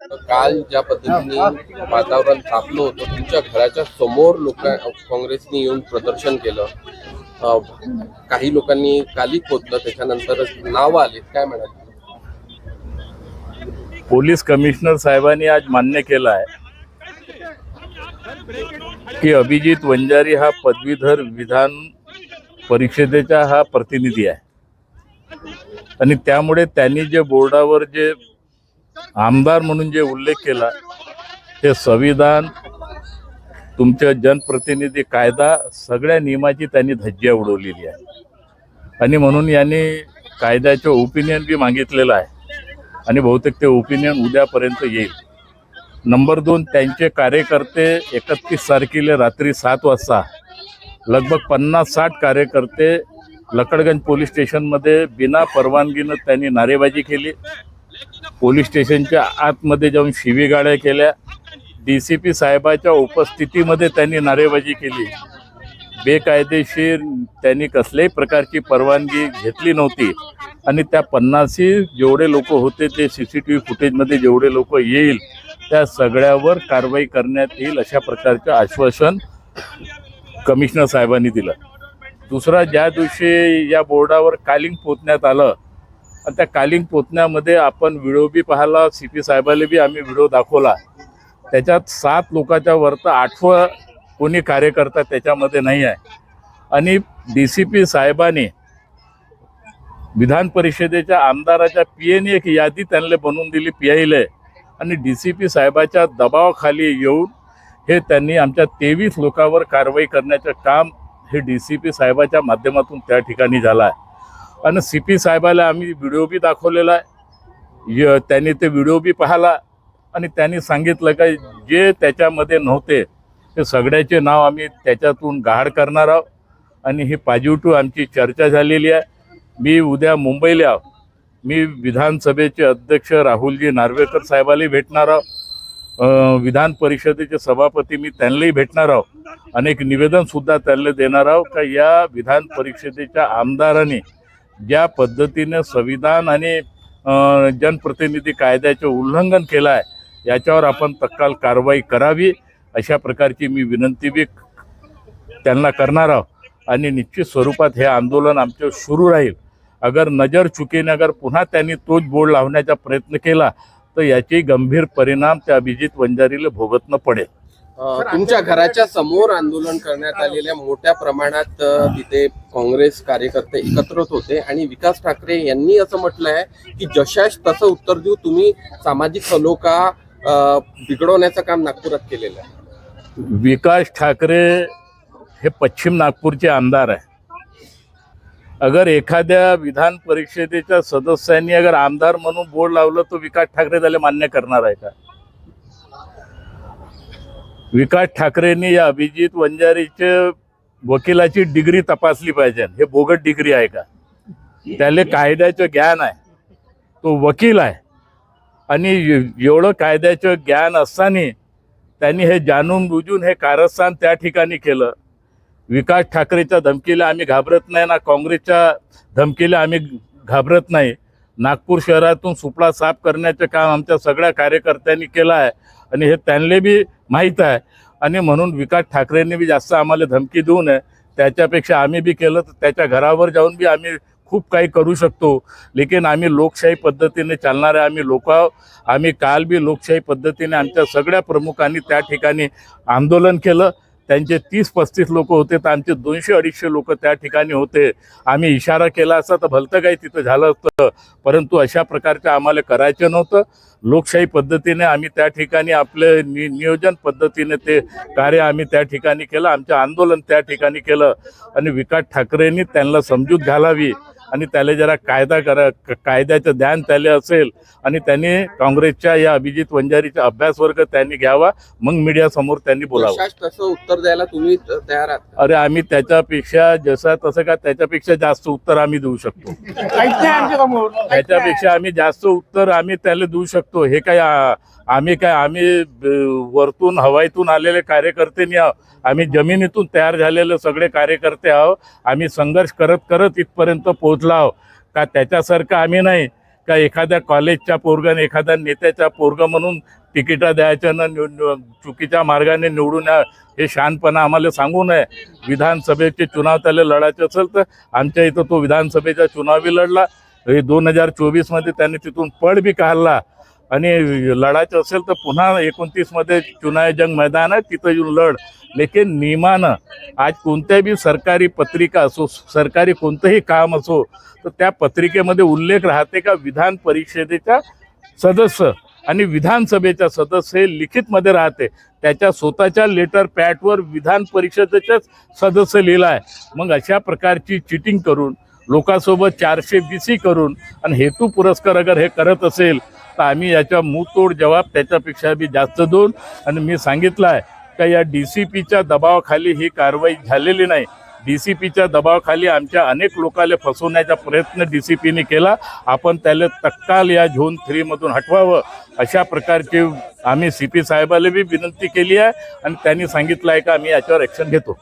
काल ज्या पद्धतीने वातावरण तापलं होतं तुमच्या घराच्या समोर लोक काँग्रेसने येऊन प्रदर्शन केलं. काही लोकांनी काली खोदलं त्याच्यानंतर नाव आले. काय म्हणाल? पोलीस कमिशनर साहेबांनी आज मान्य केलं आहे की अभिजित वंजारी हा पदवीधर विधान परिषदेचा हा प्रतिनिधी आहे. आणि त्यामुळे त्यांनी जे बोर्डावर जे आमदार म्हणून जे उल्लेख केला ते संविधान तुमच्या जनप्रतिनिधी कायदा सगळ्या नियमाची त्यांनी धज्जा उडवलेली आहे. आणि म्हणून यांनी कायद्याचं ओपिनियन बी मागितलेलं आहे. आणि बहुतेक ते ओपिनियन उद्यापर्यंत येईल. नंबर दोन त्यांचे कार्यकर्ते एकतीस तारखेला रात्री सात वाजता लगभग पन्नास साठ कार्यकर्ते लकडगंज पोलीस स्टेशनमध्ये बिना परवानगीनं त्यांनी नारेबाजी केली. पोलीस स्टेशनच्या आतमध्ये जाऊन शिवीगाड्या केल्या. डी सी पी साहेबाच्या उपस्थितीमध्ये त्यांनी नारेबाजी केली. बेकायदेशीर त्यांनी कसल्याही प्रकारची परवानगी घेतली नव्हती. आणि त्या पन्नासी जेवढे लोक होते ते सी सी टी व्ही फुटेजमध्ये जेवढे लोक येईल त्या सगळ्यावर कारवाई करण्यात येईल अशा प्रकारचं आश्वासन कमिशनर साहेबांनी दिलं. दुसरा ज्या दिवशी या बोर्डावर कालिंग पोचण्यात आलं आणि त्या कालिंग पोतण्यामध्ये आपण व्हिडिओ बी पाहिला सी पी साहेबाला बी आम्ही व्हिडिओ दाखवला. त्याच्यात सात लोकांच्या वरतं आठवं कोणी कार्यकर्ता त्याच्यामध्ये नाही आहे. आणि डी सी पी साहेबांनी विधान परिषदेच्या आमदाराच्या पी एने एक यादी त्यांना बनवून दिली पी आयला आणि डी सी पी साहेबाच्या दबावाखाली येऊन हे त्यांनी आमच्या तेवीस लोकांवर कारवाई करण्याचं काम हे डी सी पी साहेबाच्या माध्यमातून त्या ठिकाणी झालं आहे. आणि सी पी साहेबाला आम्ही व्हिडिओ बी दाखवलेला आहे. य- त्यांनी ते व्हिडिओ बी पाहिला आणि त्यांनी सांगितलं का जे त्याच्यामध्ये नव्हते ते सगळ्याचे नाव आम्ही त्याच्यातून गाढ करणार आहोत. आणि ही पाजीवटू आमची चर्चा झालेली आहे. मी उद्या मुंबईला आहो. मी विधानसभेचे अध्यक्ष राहुलजी नार्वेकर साहेबालाही भेटणार आहो. विधान परिषदेचे सभापती मी त्यांनाही भेटणार आहो. अनेक निवेदनसुद्धा त्यांना देणार आहो का या विधान परिषदेच्या आमदारांनी ज्या पद्धतीने संविधान आणि जनप्रतिनिधी कायद्याचे उल्लंघन केलं आहे याच्यावर आपण तत्काल कारवाई करावी अशा प्रकारची मी विनंती बी त्यांना करणार आहोत. आणि निश्चित स्वरूपात हे आंदोलन आमचं सुरू राहील. अगर नजर चुकीने अगर पुन्हा त्यांनी तोच बोर्ड लावण्याचा प्रयत्न केला तर याचे गंभीर परिणाम त्या अभिजित वंजारीला भोगतनं पडेल. तुमच्या घराच्या समोर आंदोलन करण्यात आलेल्या मोठ्या प्रमाणात तिथे काँग्रेस कार्यकर्ते एकत्रित होते आणि विकास ठाकरे यांनी असं म्हटलं आहे की जशास तसं उत्तर देऊ तुम्ही सामाजिक सलोखा अ, बिघडवण्याचं काम नागपुरात केलेलं आहे. विकास ठाकरे हे पश्चिम नागपूरचे आमदार आहे. अगर एखाद्या विधान परिषदेच्या सदस्यांनी अगर आमदार म्हणून बोर्ड लावलं तर विकास ठाकरे त्याला मान्य करणार आहे का? विकास ठाकरेंनी या अभिजित वंजारीचे वकिलाची डिग्री तपासली पाहिजे. हे बोगट डिग्री आहे का? त्याला कायद्याचं ज्ञान आहे. तो वकील आहे. आणि एवढं कायद्याचं ज्ञान असताना त्यांनी हे जाणून बुजून हे कारस्थान त्या ठिकाणी केलं. विकास ठाकरेच्या धमकीला आम्ही घाबरत नाही ना काँग्रेसच्या धमकीला आम्ही घाबरत नाही. नागपूर शहरातून सुपडा साफ करण्याचं काम आमच्या सगळ्या कार्यकर्त्यांनी केलं आहे. आणि हे त्यांना बी माहीत आहे. आणि म्हणून विकास ठाकरेंनी बी जास्त आम्हाला धमकी देऊ नये. त्याच्यापेक्षा आम्ही बी केलं तर त्याच्या घरावर जाऊन बी आम्ही खूप काही करू शकतो. लेकिन आम्ही लोकशाही पद्धतीने चालणारे आम्ही लोक आम्ही काल बी लोकशाही पद्धतीने आमच्या सगळ्या प्रमुखांनी त्या ठिकाणी आंदोलन केलं. त्यांचे तीस पस्तीस लोक होते तर आमचे दोनशे अडीचशे लोक त्या ठिकाणी होते. आम्ही इशारा केला असता तर भलतं काही तिथं झालं असतं. परंतु अशा प्रकारचं आम्हाला करायचं नव्हतं. लोकशाही पद्धतीने आम्ही त्या ठिकाणी आपले नि नियोजन पद्धतीने ते कार्य आम्ही त्या ठिकाणी केलं. आमचं आंदोलन त्या ठिकाणी केलं. आणि विकास ठाकरेंनी त्यांना समजूत घालावी. आणि त्याला जरा कायदा करा कायद्याचं ध्यान त्याला असेल आणि त्यांनी काँग्रेसच्या या अभिजित वंजारीचा अभ्यास वर्ग त्यांनी घ्यावा मग मीडियासमोर त्यांनी बोलावं. तसं उत्तर द्यायला तुम्ही तयार आहात अरे आम्ही त्याच्यापेक्षा जसं तसं का त्याच्यापेक्षा जास्त उत्तर आम्ही देऊ शकतो. त्याच्यापेक्षा आम्ही जास्त उत्तर आम्ही त्याला देऊ शकतो. हे काय आम्ही काय आम्ही वरतून हवाईतून आलेले कार्यकर्ते नाही आहोत. आम्ही जमिनीतून तयार झालेले सगळे कार्यकर्ते आहोत. आम्ही संघर्ष करत करत इथपर्यंत पोहोचलो. आहोत का त्याच्यासारखं आम्ही नाही? का एखाद्या कॉलेजच्या पोरगाने एखाद्या नेत्याच्या पोरग म्हणून तिकिटा द्यायच्या ना निव- चुकीच्या मार्गाने निवडून या हे शानपणा आम्हाला सांगू नये. विधानसभेचे चुनाव त्याला लढायचे असेल तर आमच्या इथं तो विधानसभेचा चुनावही लढला. हे दोन हजार चोवीसमध्ये त्याने तिथून पळ बी काढला. आणि लढायचं असेल तर पुन्हा एकोणतीसमध्ये चुनाव जंग मैदान आहे तिथं येऊन लढ. लेकिन नियमानं आज कोणत्याही सरकारी पत्रिका असो सरकारी कोणतंही काम असो तर त्या पत्रिकेमध्ये उल्लेख राहते का विधान परिषदेच्या सदस्य आणि विधानसभेच्या सदस्य हे लिखितमध्ये राहते. त्याच्या स्वतःच्या लेटर पॅटवर विधान परिषदेच्याच सदस्य लिहिला आहे. मग अशा प्रकारची चिटिंग करून लोकांसोबत चारशे बी सी करून आणि हेतू पुरस्कार अगर हे करत असेल तर आम्ही याच्या मुतोड जबाब त्याच्यापेक्षा बी जास्त देऊन आणि मी सांगितलं आहे का या डी सी पीच्या दबावाखाली ही कारवाई झालेली नाही. डी सी पीच्या दबावाखाली आमच्या अनेक लोकांना फसवण्याचा प्रयत्न डी सी पीने केला. आपण त्याला तत्काल या झोन थ्रीमधून हटवावं. अशा प्रकारची आम्ही सी पी साहेबाला बी विनंती केली आहे आणि त्यांनी सांगितलं आहे का आम्ही याच्यावर ॲक्शन घेतो.